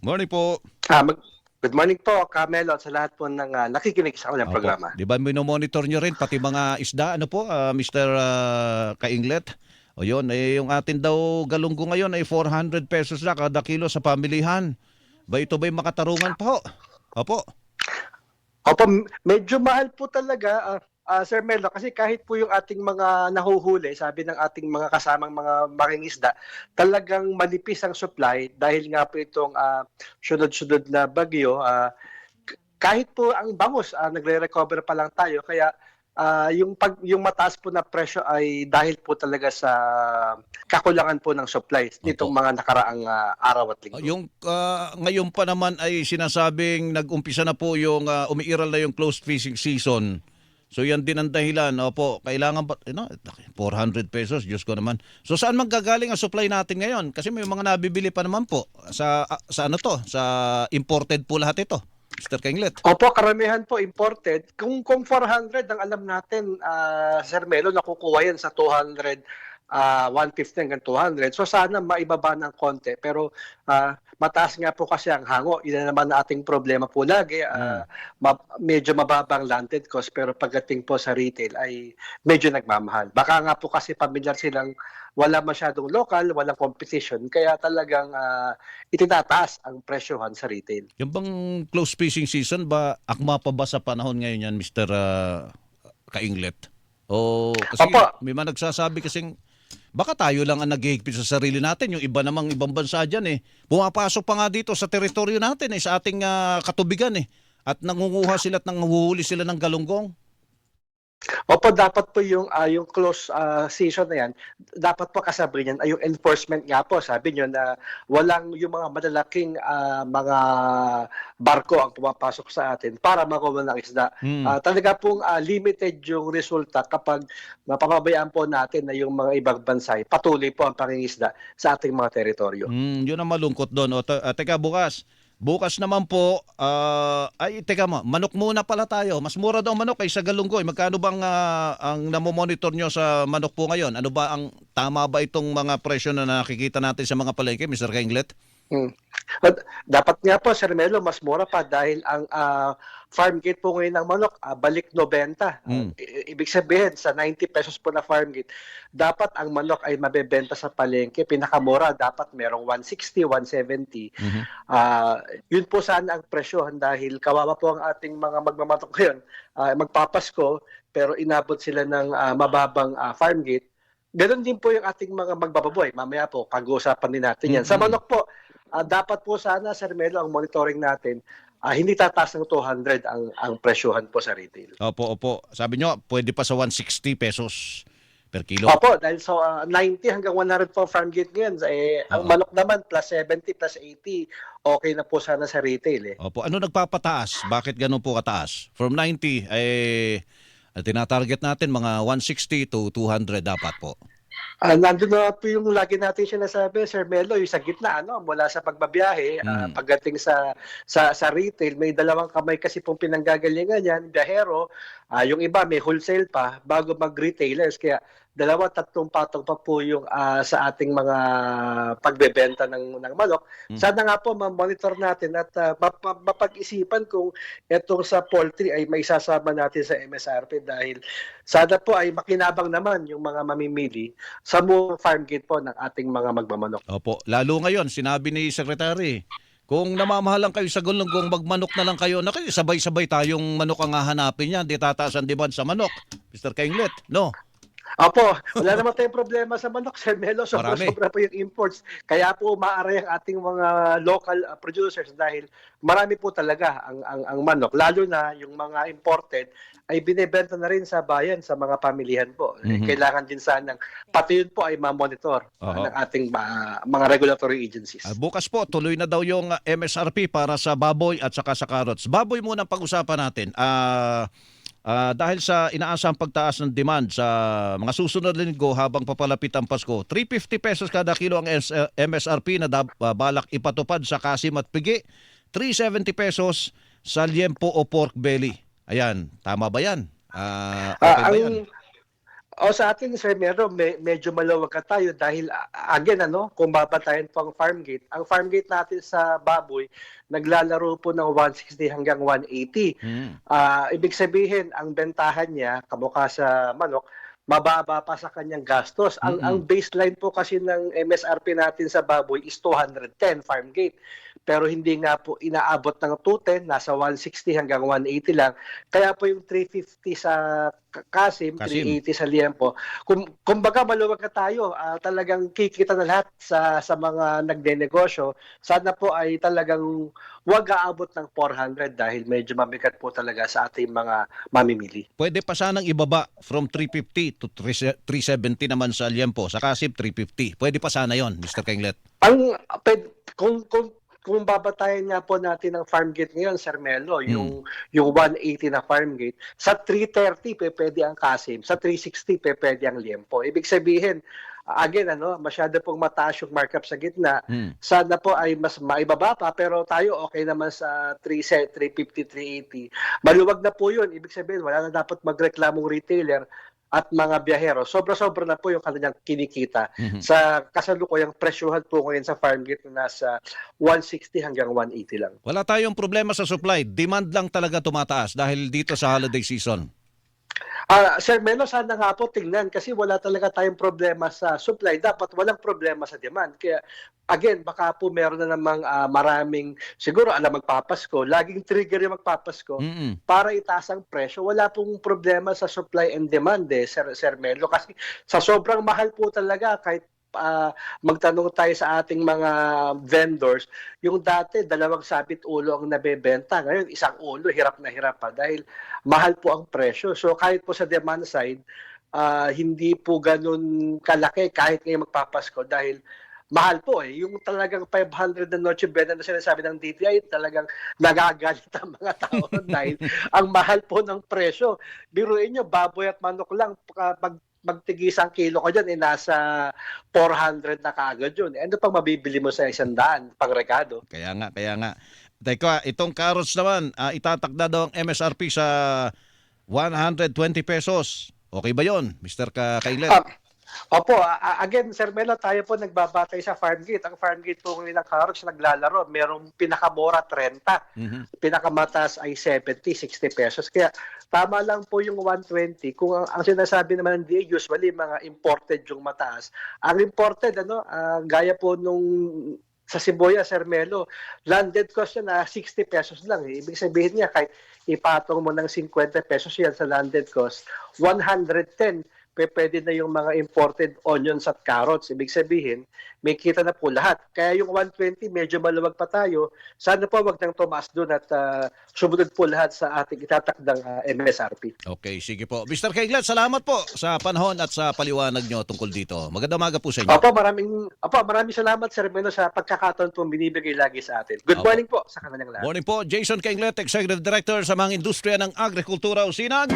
Morning po. Ah, mag- good morning po, Camelo, at sa lahat po ng ah, nakikinig sa kanilang Opo. programa. Di ba minomonitor nyo rin pati mga isda? Ano po, ah, Mr. ah, Kainglet? O yun, eh, yung atin daw galunggo ngayon ay 400 pesos na kada kilo sa pamilihan. Ba ito ba'y makatarungan po? Opo. Opo, medyo mahal po talaga, ah, ah, Sir Melo, kasi kahit po yung ating mga nahuhuli, sabi ng ating mga kasamang mga mangingisda, talagang manipis ang supply dahil nga po itong ah, sunod-sunod na bagyo. k- kahit po ang bangus, ah, nagre-recover pa lang tayo, kaya ah, yung pag yung mataas po na presyo ay dahil po talaga sa kakulangan po ng supplies nitong mga nakaraang ah, araw at linggo. Yung ah, ngayon pa naman ay sinasabing nag-umpisa na po yung ah, umiiral na yung closed fishing season. So yan din ang dahilan. Opo, kailangan ba, you know, 400 pesos, Diyos ko naman. So saan manggagaling ang supply natin ngayon? Kasi may mga nabibili pa naman po sa ah, sa ano to, sa imported po lahat ito. Mr. Kinglet. Opo, karamihan po imported. Kung kung 400 ang alam natin, ah, Sir Melo, nakukuha yan sa 200, ah, 150 hanggang 200. So sana maibaba ng konti. Pero ah, mataas nga po kasi ang hango. Yan naman ang ating problema po lagi. Ah, ma- medyo mababang landed cost pero pagdating po sa retail ay medyo nagmamahal. Baka nga po kasi pamilyar silang wala masyadong local, walang competition. Kaya talagang ah, itinataas ang presyohan sa retail. Yung bang closed fishing season ba akma pa ba sa panahon ngayon yan, Mr. ah, Kainglet? O kasi Opo. may mga nagsasabi kasing baka tayo lang ang naghihigpit sa sarili natin. Yung iba namang ibang bansa dyan eh. Pumapasok pa nga dito sa teritoryo natin eh, sa ating ah, katubigan eh. At nangunguha sila at nanguhuli sila ng galunggong. Opo, dapat po yung ah, yung close ah, season na yan, dapat po kasabay niyan ay yung enforcement nga po. Sabi niyo na walang yung mga malalaking ah, mga barko ang pumapasok sa atin para makuha ng isda. Hmm. Ah, talaga pong ah, limited yung resulta kapag mapapabayaan po natin na yung mga ibang bansa patuloy po ang pangingisda sa ating mga teritoryo. Hmm, yun ang malungkot doon. O, te- ah, teka, bukas. Bukas naman po, ah, ay teka mo, manok muna pala tayo. Mas mura daw manok kaysa galunggoy. Magkano bang ah, ang namomonitor nyo sa manok po ngayon? Ano ba ang tama ba itong mga presyo na nakikita natin sa mga palengke, Mr. Kainglet? Hmm. At dapat nga po, Sir Melo, mas mura pa dahil ang ah, farm gate po ngayon ng manok, ah, balik 90. Ah, Hmm. i- ibig sabihin, sa 90 pesos po na farm gate, dapat ang manok ay mabebenta sa palengke. Pinakamura, dapat merong 160, 170. Mhm. Ah, yun po sana ang presyohan dahil kawawa po ang ating mga magmamatok ngayon. Ah, magpapasko, pero inabot sila ng ah, mababang ah, farm gate. Ganon din po yung ating mga magbababoy. Mamaya po, pag-uusapan din natin yan. Sa Mhm. manok po, ah, dapat po sana, Sir Melo, ang monitoring natin, ah, hindi tataas ng 200 ang, ang presyohan po sa retail. Opo, opo. Sabi nyo, pwede pa sa 160 pesos per kilo. Opo, dahil so ah, 90 hanggang 100 po farm gate ngayon. Eh, ang Oo. manok naman, plus 70, plus 80, okay na po sana sa retail. Eh. Opo, ano nagpapataas? Bakit ganun po kataas? From 90, eh, ang tinatarget natin mga 160 to 200 dapat po. Ah, nandun na po yung lagi natin sinasabi, Sir Melo, yung sa gitna, ano, mula sa pagbabiyahe, ah, Mm. pagdating sa, sa sa retail, may dalawang kamay kasi pong pinanggagalingan yan, biyahero, ah, yung iba may wholesale pa bago mag-retailers, kaya dalawa, tatlong patong pa po yung ah, sa ating mga pagbebenta ng, ng manok. Mm. Sana nga po ma-monitor natin at map- mapag-isipan kung itong sa poultry ay may sasama natin sa MSRP dahil sana po ay makinabang naman yung mga mamimili sa farm gate po ng ating mga magmamanok. Opo, lalo ngayon, sinabi ni Secretary, kung namamahalan kayo sa gulunggong, magmanok na lang kayo. Naku, sabay-sabay tayong manok ang hahanapin niya. Di tataas ang demand sa manok. Mr. Kainglet, no? Opo, wala naman tayong problema sa manok, Sir Melo. Sobra, Marami. sobra po yung imports. Kaya po maaari ang ating mga local uh, producers dahil marami po talaga ang, ang, ang manok. Lalo na yung mga imported ay binebenta na rin sa bayan, sa mga pamilihan po. Mhm. Kailangan din sanang, pati yun po ay ma-monitor uh, Oo. ng ating uh, mga regulatory agencies. Ah, bukas po, tuloy na daw yung ah, MSRP para sa baboy at saka sa carrots. Baboy muna ang pag-usapan natin. Ah... Ah, dahil sa inaasang pagtaas ng demand sa mga susunod na linggo habang papalapit ang Pasko, 350 pesos kada kilo ang eh, MSRP na ah, balak ipatupad sa kasim at pigi, 370 pesos sa liempo o pork belly. Ayan, tama ba yan? Ah, okay ba ang yan? O sa atin, Sir Mero, me- medyo malawag ka tayo dahil ah, again, ano, kung babatayin po ang farm gate, ang farm gate natin sa baboy, naglalaro po ng 160 hanggang 180. Mm. Ah, ibig sabihin, ang bentahan niya, kamukha sa manok, mababa pa sa kanyang gastos. Ang, Mm-mm. ang baseline po kasi ng MSRP natin sa baboy is 210 farm gate. Pero hindi nga po inaabot ng 210, nasa 160 hanggang 180 lang. Kaya po yung 350 sa Kasim, Kasim. 380 sa Liempo. Kung kumbaga maluwag na tayo, ah, talagang kikita na lahat sa sa mga nagde-negosyo. Sana po ay talagang wag aabot ng 400 dahil medyo mabigat po talaga sa ating mga mamimili. Pwede pa sanang ibaba from 350 to 370 naman sa Liempo. Sa Kasip, 350. Pwede pa sana yon Mr. Kinglet. Ang ped- kung kung kung babatayan nga po natin ang farm gate ngayon, Sir Melo, yung yung 180 na farm gate, sa 330 pe pwede ang Kasim, sa 360 pe pwede ang Liempo. Ibig sabihin, again ano, masyado pong mataas yung markup sa gitna. Mm. Sana po ay mas maibaba pa pero tayo okay naman sa 3 350 380. Maluwag na po 'yun. Ibig sabihin wala na dapat magreklamong retailer at mga biyahero. Sobra-sobra na po yung kanilang kinikita Mhm. sa kasalukuyang presyuhan po ngayon sa farm gate na nasa 160 hanggang 180 lang. Wala tayong problema sa supply. Demand lang talaga tumataas dahil dito sa holiday season. Ah, Sir Melo, sana nga po tingnan kasi wala talaga tayong problema sa supply. Dapat walang problema sa demand. Kaya again, baka po meron na namang ah, maraming, siguro alam magpapasko, laging trigger yung magpapasko Mm-mm. para itaas ang presyo. Wala pong problema sa supply and demand eh, Sir, Sir Melo. Kasi sa sobrang mahal po talaga, kahit ah, magtanong tayo sa ating mga vendors, yung dati dalawang sabit ulo ang nabebenta. Ngayon, isang ulo, hirap na hirap pa dahil mahal po ang presyo. So kahit po sa demand side, ah, hindi po ganun kalaki kahit ngayon magpapasko dahil mahal po eh. Yung talagang 500 na Noche Buena na sinasabi ng DTI, talagang nagagalit ang mga tao dahil ang mahal po ng presyo. Biruin nyo, baboy at manok lang, pag magtigis ang kilo ko dyan, eh, nasa 400 na kaagad yun. Eh, Ano pang mabibili mo sa isang daan pang rekado? Kaya nga, kaya nga. Teka, itong carrots naman, ah, itatakda daw ang MSRP sa 120 pesos. Okay ba yon, Mr. Ka Kailet? Ah, Opo, again, Sir Melo, tayo po nagbabatay sa farm gate. Ang farm gate po ng carrots naglalaro. Merong pinakamura 30. Mhm. Pinakamataas ay 70, 60 pesos. Kaya tama lang po yung 120. Kung ang, ang sinasabi naman ng DA, usually mga imported yung mataas. Ang imported, ano, ah, gaya po nung sa Siboya, Sir Melo, landed cost yan na 60 pesos lang. Eh. Ibig sabihin niya, kahit ipatong mo ng 50 pesos yan sa landed cost, 110 pe pwede na yung mga imported onions at carrots. Ibig sabihin, may kita na po lahat. Kaya yung 120, medyo maluwag pa tayo. Sana po wag nang tumaas doon at ah, sumunod po lahat sa ating itatakdang ah, MSRP. Okay, sige po. Mr. Kailet, salamat po sa panahon at sa paliwanag nyo tungkol dito. Magandang umaga po sa inyo. Opo, maraming, opo, maraming salamat, Sir Meno, sa pagkakataon po binibigay lagi sa atin. Good Opo. morning po sa kanilang lahat. Morning po, Jason Kinglet, Executive Director sa mga industriya ng agrikultura o SINAG.